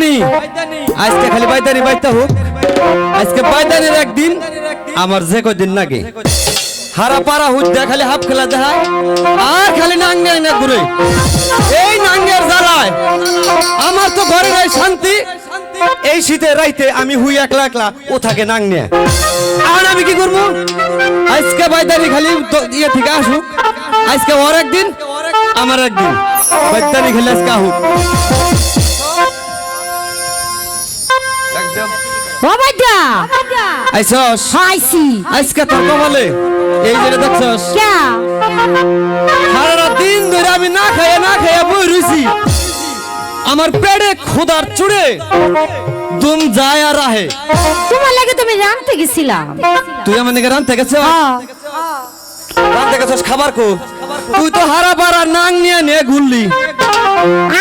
আজকে খালি বাইদানি বাইতে হোক। আজকে বাইদানির একদিন, আমার যে কদিন লাগে। হারা পারা হুট দেখা খালি হাফ খেলা দেখা আর খালি নাঙ্গে না ঘুরে। এই নাঙ্গের জ্বালায় আমার তো ঘরে নাই শান্তি। এই শীতে রাইতে আমি হুই একলা একলা ও থাকে নাং নিয়ে আর আমি কি করব? আজকে বাইদানি খালি ইয়ে থেকে আসুক। আজকে ওর একদিন, আমার একদিন। বাইদানি খেলে আজকে আহুক ও বাইদা আইসস? হাইছি আজকে তোর কপালে। এই যে দেখছস। ক্যা সারা দিন ধরে আমি না খাইয়া না খাইয়া বই রইছি। আমার পেটে খোদার চুড়ে। দুম যায় আর আহে। তোমার লাগে তুমি রানতে গেছিলাম। তুই আমার দিকে রানতে গেছ হ্যাঁ। রানতে গেছস খাবার কো? তুই তো হারা পারা নাং নিয়ে নিয়ে ঘুরলি।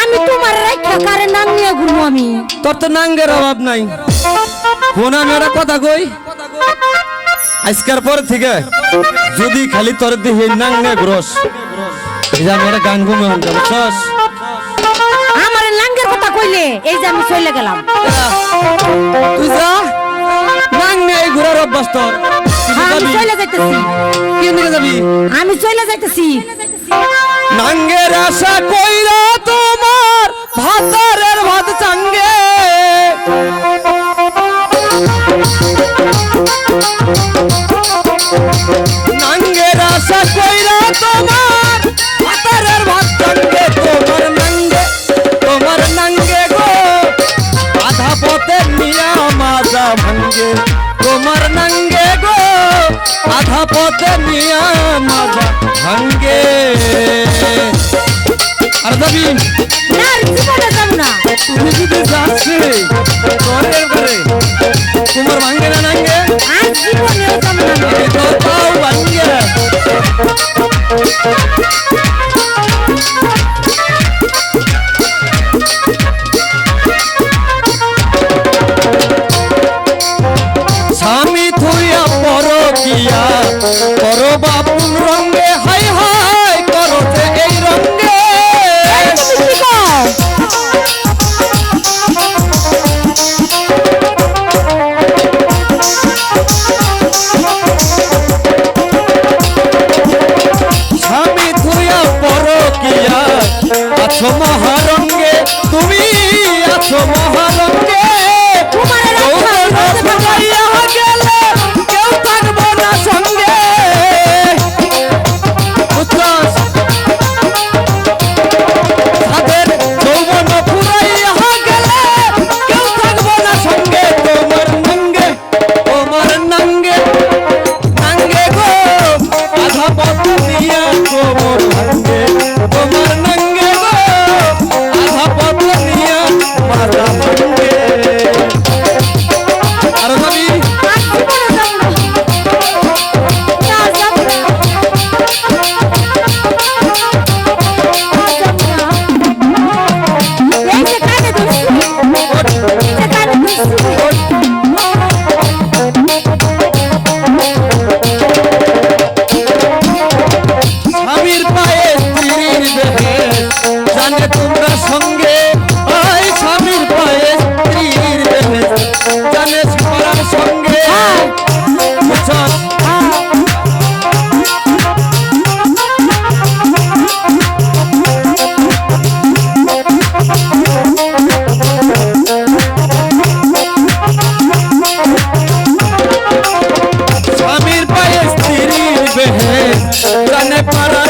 আমি তোমার রাখা কারে নাম নিয়ে ঘুরবো আমি? তোর তো নাঙ্গের অভাব নাই। ফোন আমি কথা কই। আজকের পর থেকে যদি খালি তোর দিহি নাঙ্গে গ্রস এই যে আমি একটা গান বুঝছস? আমার লাঙ্গের কথা কইলে এই যে আমি চলে গেলাম। তুই যা। নাং নেই ঘুরার অভ্যাস তোর। আমি। চলে যাইতেছি। যাবি। আমি চলে যাইতেছি। নাঙ্গের আশা কইরা তোমার ভাতারের ভাত চাঙ্গে। ভাঙ্গে তোমার নাঙ্গে গো আধা পথে নিয়া মাজা ভাঙ্গে আর para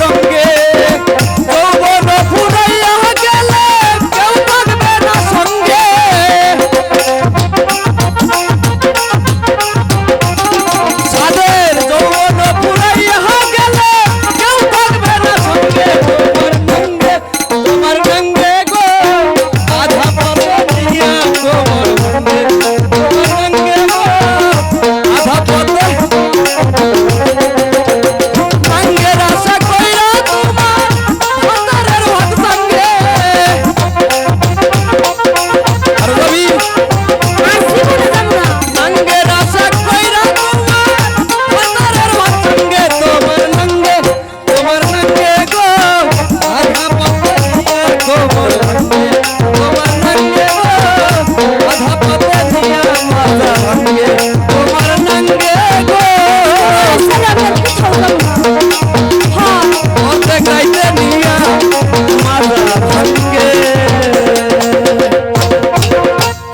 রঙ্গে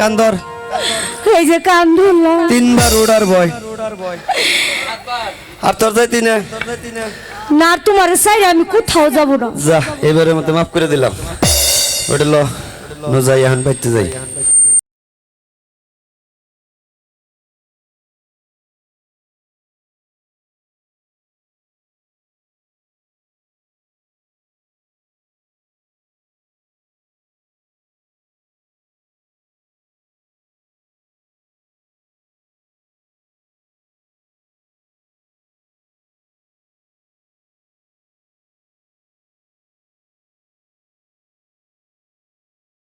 কান্দর। এই যে কান্দুল। তিনবার ওড়ার বয় আর তোর যাই তিনে না তোমার সাইড আমি কোথাও যাব না। যা এবারে মতো মাফ করে দিলাম। ওটা ল যাই এখন বাইতে যাই।